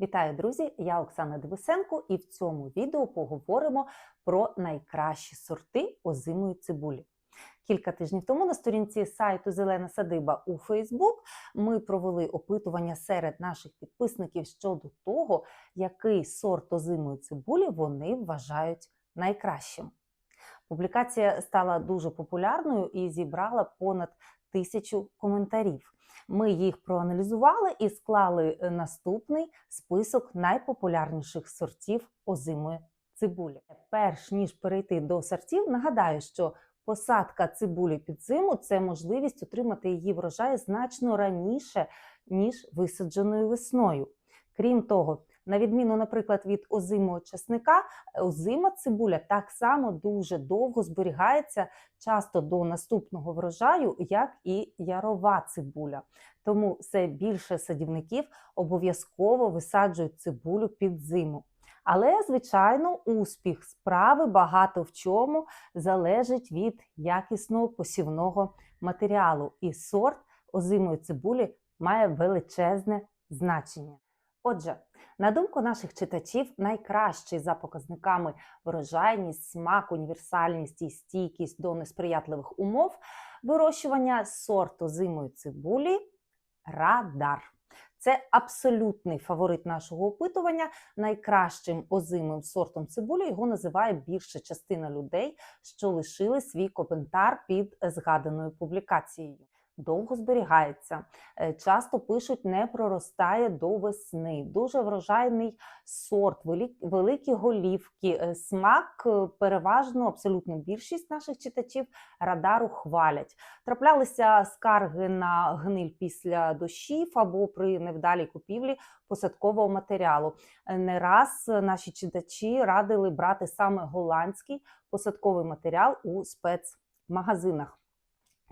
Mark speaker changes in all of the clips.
Speaker 1: Вітаю, друзі! Я Оксана Дивисенко, і в цьому відео поговоримо про найкращі сорти озимої цибулі. Кілька тижнів тому на сторінці сайту Зелена Садиба у Фейсбук ми провели опитування серед наших підписників щодо того, який сорт озимої цибулі вони вважають найкращим. Публікація стала дуже популярною і зібрала понад тисячу коментарів. Ми їх проаналізували і склали е, наступний список найпопулярніших сортів озимої цибулі. Перш ніж перейти до сортів, нагадаю, що посадка цибулі під зиму це можливість отримати її врожай значно раніше, ніж висадженою весною. Крім того, на відміну, наприклад, від озимого часника, озима цибуля так само дуже довго зберігається часто до наступного врожаю, як і ярова цибуля. Тому все більше садівників обов'язково висаджують цибулю під зиму. Але, звичайно, успіх справи багато в чому залежить від якісного посівного матеріалу, і сорт озимої цибулі має величезне значення. Отже, на думку наших читачів, найкращий за показниками врожайність, смак, універсальність і стійкість до несприятливих умов вирощування сорту зимої цибулі радар. Це абсолютний фаворит нашого опитування. Найкращим озимим сортом цибулі його називає більша частина людей, що лишили свій коментар під згаданою публікацією довго зберігається. Е, часто пишуть, не проростає до весни. Дуже врожайний сорт, великі голівки, е, смак, е, переважно абсолютно більшість наших читачів радару хвалять. Траплялися скарги на гниль після дощів або при невдалій купівлі посадкового матеріалу. Не раз наші читачі радили брати саме голландський посадковий матеріал у спецмагазинах.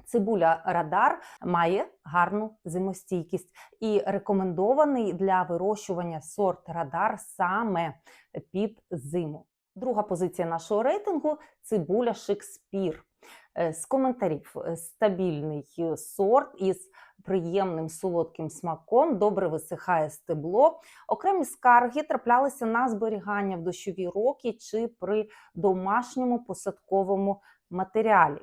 Speaker 1: Цибуля радар має гарну зимостійкість і рекомендований для вирощування сорт радар саме під зиму. Друга позиція нашого рейтингу цибуля Шекспір. Е, з коментарів е, стабільний сорт із приємним солодким смаком, добре висихає стебло. Окремі скарги траплялися на зберігання в дощові роки чи при домашньому посадковому матеріалі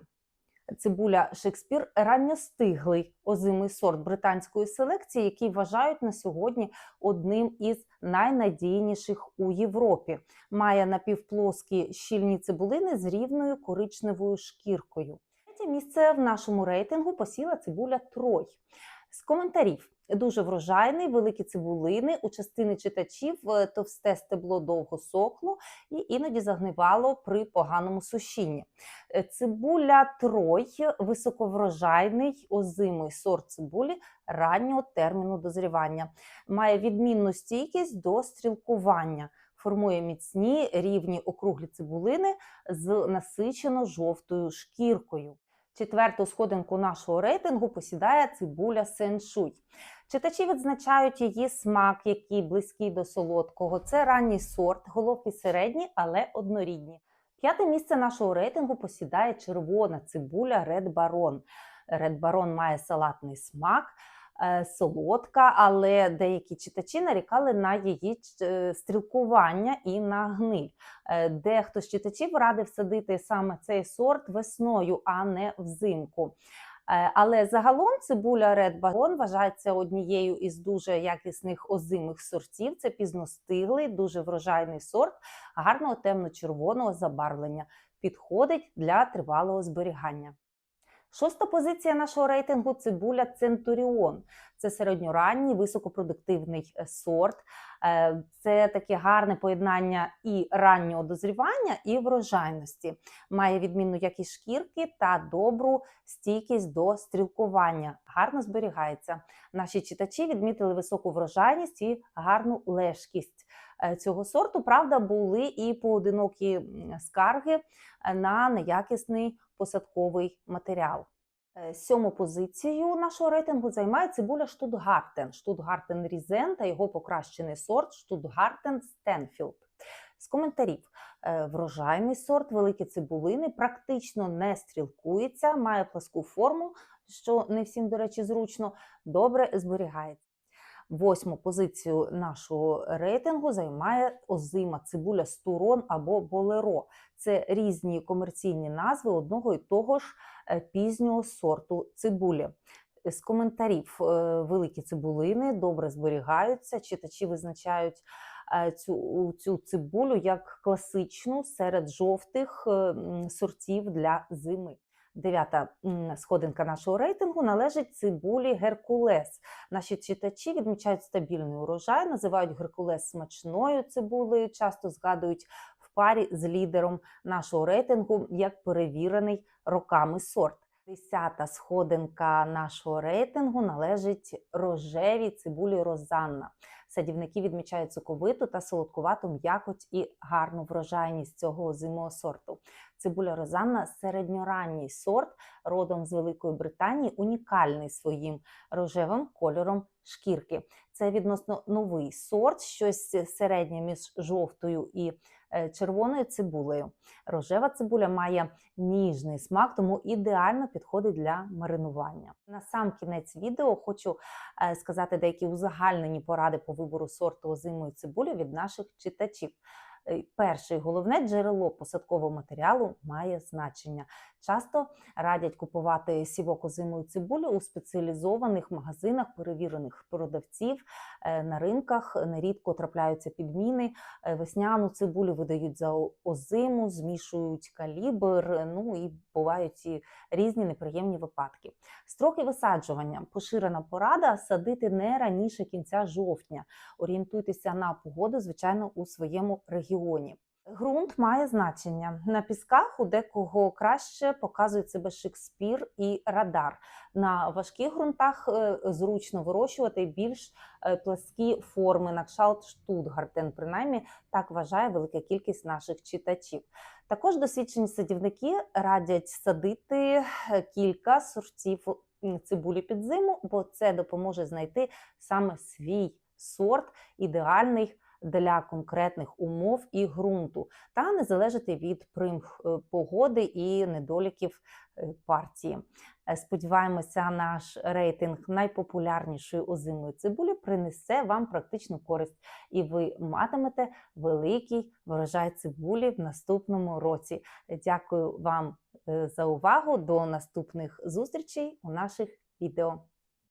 Speaker 1: цибуля Шекспір ранньостиглий озимий сорт британської селекції, який вважають на сьогодні одним із найнадійніших у Європі. Має напівплоскі щільні цибулини з рівною коричневою шкіркою. Третє місце в нашому рейтингу посіла цибуля Трой. З коментарів дуже врожайний, великі цибулини. У частини читачів е, товсте стебло довго сокло і іноді загнивало при поганому сушінні. Е, цибуля трой високоврожайний, озимий сорт цибулі раннього терміну дозрівання. Має відмінну стійкість до стрілкування. Формує міцні рівні округлі цибулини з насичено жовтою шкіркою. Четверту сходинку нашого рейтингу посідає цибуля сеншуй. Читачі відзначають її смак, який близький до солодкого. Це ранній сорт, головки середні, але однорідні. П'яте місце нашого рейтингу посідає червона цибуля Red Baron. Red Baron має салатний смак. Е, солодка, але деякі читачі нарікали на її е, стрілкування і на гниль. Е, дехто з читачів радив садити саме цей сорт весною, а не взимку. Але загалом цибуля Red Baron вважається однією із дуже якісних озимих сортів. Це пізностиглий, дуже врожайний сорт, гарного темно-червоного забарвлення. Підходить для тривалого зберігання. Шоста позиція нашого рейтингу цибуля Центуріон. Це середньоранній високопродуктивний е, сорт. Е, це таке гарне поєднання і раннього дозрівання, і врожайності. Має відмінну якість шкірки та добру стійкість до стрілкування. Гарно зберігається. Наші читачі відмітили високу врожайність і гарну лежкість. Е, цього сорту, правда, були і поодинокі скарги на неякісний посадковий матеріал. Е, сьому позицію нашого рейтингу займає цибуля Штутгартен, Штутгартен Різен та його покращений сорт Штутгартен Стенфілд. З коментарів е, врожайний сорт, великі цибулини, практично не стрілкується, має пласку форму, що не всім, до речі, зручно, добре зберігається. Восьму позицію нашого рейтингу займає озима цибуля стурон або болеро. Це різні комерційні назви одного і того ж е, пізнього сорту цибулі. З коментарів е, великі цибулини добре зберігаються. Читачі визначають е, цю, цю цибулю як класичну серед жовтих сортів для зими. Дев'ята сходинка нашого рейтингу належить цибулі Геркулес. Наші читачі відмічають стабільний урожай, називають Геркулес смачною цибулею, часто згадують в парі з лідером нашого рейтингу як перевірений роками сорт. Десята сходинка нашого рейтингу належить рожевій цибулі Розанна. Садівники відмічають соковиту та солодкувату м'якоть і гарну врожайність цього зимового сорту. Цибуля Розанна середньоранній сорт, родом з Великої Британії, унікальний своїм рожевим кольором шкірки. Це відносно новий сорт, щось середнє між жовтою і е, червоною цибулею. Рожева цибуля має ніжний смак, тому ідеально підходить для маринування. На сам кінець відео хочу е, сказати деякі узагальнені поради по вибору сорту озимої цибулі від наших читачів. Е, Перше і головне джерело посадкового матеріалу має значення. Часто радять купувати сівок озимої цибулі у спеціалізованих магазинах перевірених продавців Е, на ринках. Нерідко трапляються підміни. Е, Весняну цибулю видають за озиму, змішують калібр. Ну і бувають і різні неприємні випадки. Строки висаджування. Поширена порада садити не раніше кінця жовтня. Орієнтуйтеся на погоду, звичайно, у своєму регіоні. Ґрунт має значення. На пісках у декого краще показують себе Шекспір і радар. На важких ґрунтах е, зручно вирощувати більш е, пласкі форми, на кшталт Штутгартен. Принаймні так вважає велика кількість наших читачів. Також досвідчені садівники радять садити е, кілька сортів цибулі під зиму, бо це допоможе знайти саме свій сорт, ідеальний для конкретних умов і ґрунту, та не залежати від примх е, погоди і недоліків е, партії. Е, Сподіваємося, наш рейтинг найпопулярнішої озимої цибулі принесе вам практичну користь, і ви матимете великий врожай цибулі в наступному році. Дякую вам за увагу. До наступних зустрічей у наших відео.